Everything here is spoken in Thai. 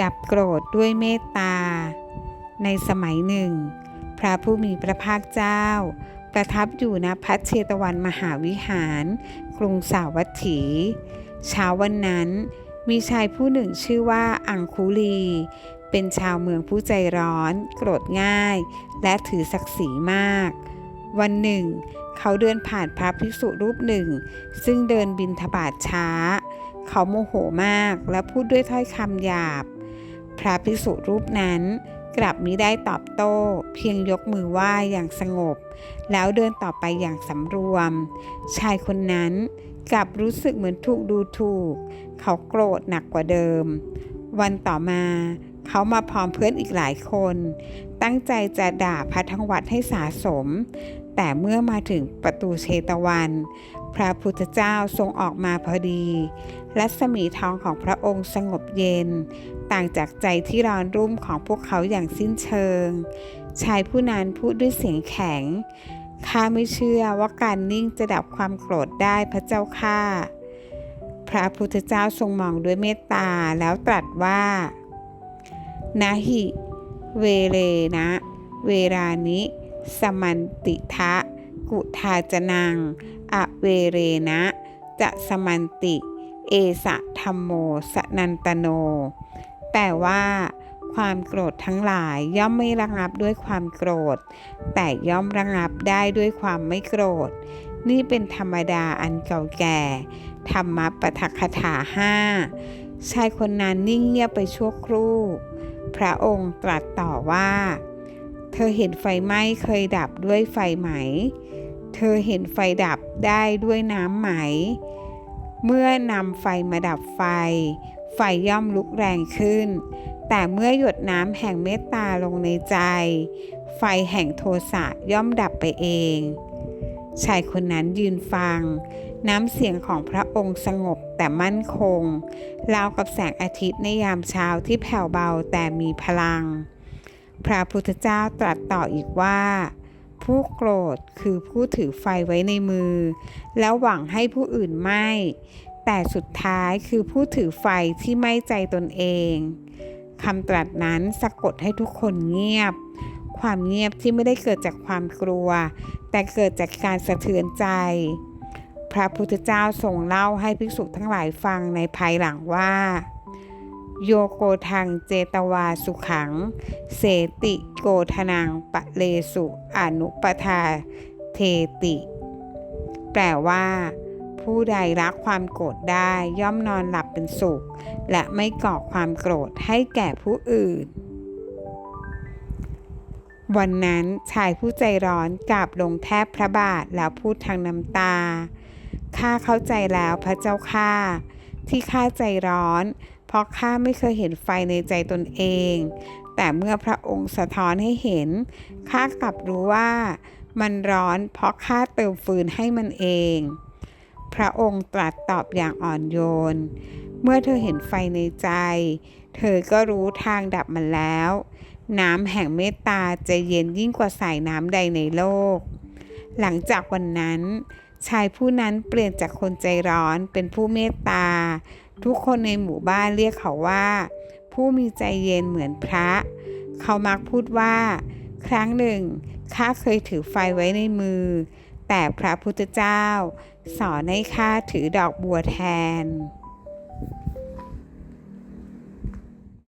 ดับโกรธด้วยเมตตา ในสมัยหนึ่ง พระผู้มีพระภาคเจ้า ประทับอยู่ณพัชเชตวันมหาวิหาร กรุงสาวัตถี เช้าวันนั้นมีชายผู้หนึ่งชื่อว่าอังคุลี เป็นชาวเมืองผู้ใจร้อน โกรธง่าย และถือศักดิ์ศรีมาก วันหนึ่ง เขาเดินผ่านพระภิกษุรูปหนึ่ง ซึ่งเดินบินทบาทช้า เขาโมโหมากและพูดด้วยถ้อยคำหยาบ พระภิกษุรูปนั้นกลับมิได้ตอบโต้ เพียงยกมือไหว้อย่างสงบ แล้วเดินต่อไปอย่างสำรวม ชายคนนั้นกลับรู้สึกเหมือนถูกดูถูก เขาโกรธหนักกว่าเดิม วันต่อมา เขามาพร้อมเพื่อนอีกหลายคน ตั้งใจจะด่าพระทั้งวัดให้สาสม แต่เมื่อมาถึงประตูเชตวัน พระพุทธเจ้าทรงออกมาพอดี รัศมีทองของพระองค์สงบเย็น ต่างจากใจที่ร้อนรุ่มของพวกเขาอย่างสิ้นเชิง ชายผู้นั้นพูดด้วยเสียงแข็งข้าไม่เชื่อว่าการนิ่งจะดับความโกรธได้พระเจ้าข้าพระพุทธเจ้าทรงมองด้วยเมตตาแล้วตรัสว่า นาหิเวเรนะ เวรานิ สมันติทะ กุทาจนัง อเวเรนะ จะสมันติ เอสะธรรมโมสนันตโน แปลว่าความโกรธทั้งหลายย่อมไม่ระงับด้วยความโกรธ แต่ย่อมระงับได้ด้วยความไม่โกรธ นี่เป็นธรรมดาอันเก่าแก่ ธรรมปฐคถาห้าชายคนนั้นนิ่งเงียบไปชั่วครู่ พระองค์ตรัสต่อว่า เธอเห็นไฟไหม้เคยดับด้วยไฟไหม เธอเห็นไฟดับได้ด้วยน้ำไหม เมื่อนำไฟมาดับไฟ ไฟย่อมลุกแรงขึ้น แต่เมื่อหยดน้ำแห่งเมตตาลงในใจ ไฟแห่งโทสะย่อมดับไปเอง ชายคนนั้นยืนฟัง น้ำเสียงของพระองค์สงบแต่มั่นคงราวกับแสงอาทิตย์ในยามเช้าที่แผ่วเบาแต่มีพลัง พระพุทธเจ้าตรัสต่ออีกว่า ผู้โกรธคือผู้ถือไฟไว้ในมือ แล้วหวังให้ผู้อื่นไหมแต่สุดท้ายคือผู้ถือไฟที่ไม่ใจตนเองคำตรัสนั้นสะกดให้ทุกคนเงียบ ความเงียบที่ไม่ได้เกิดจากความกลัว แต่เกิดจากการสะเทือนใจ พระพุทธเจ้าทรงเล่าให้ภิกษุทั้งหลายฟังในภายหลังว่า โยโกทังเจตวาสุขัง เสติโกทนังปะเลสุอนุปทาเทติ แปลว่าผู้ใดรักความโกรธได้ย่อมนอนหลับเป็นสุข และไม่ก่อความโกรธให้แก่ผู้อื่น วันนั้นชายผู้ใจร้อนกราบลงแทบพระบาทแล้วพูดทางน้ำตา ข้าเข้าใจแล้วพระเจ้าข้าที่ข้าใจร้อน เพราะข้าไม่เคยเห็นไฟในใจตนเอง แต่เมื่อพระองค์สะท้อนให้เห็น ข้ากลับรู้ว่ามันร้อนเพราะข้าเติมฟืนให้มันเอง พระองค์ตรัสตอบอย่างอ่อนโยน เมื่อเธอเห็นไฟในใจ เธอก็รู้ทางดับมันแล้ว น้ำแห่งเมตตาจะเย็นยิ่งกว่าสายน้ำใดในโลก หลังจากวันนั้น ชายผู้นั้นเปลี่ยนจากคนใจร้อนเป็นผู้เมตตา ทุกคนในหมู่บ้านเรียกเขาว่า ผู้มีใจเย็นเหมือนพระ เขามักพูดว่า ครั้งหนึ่งข้าเคยถือไฟไว้ในมือ แต่พระพุทธเจ้า สอนให้ข้าถือดอกบัวแทน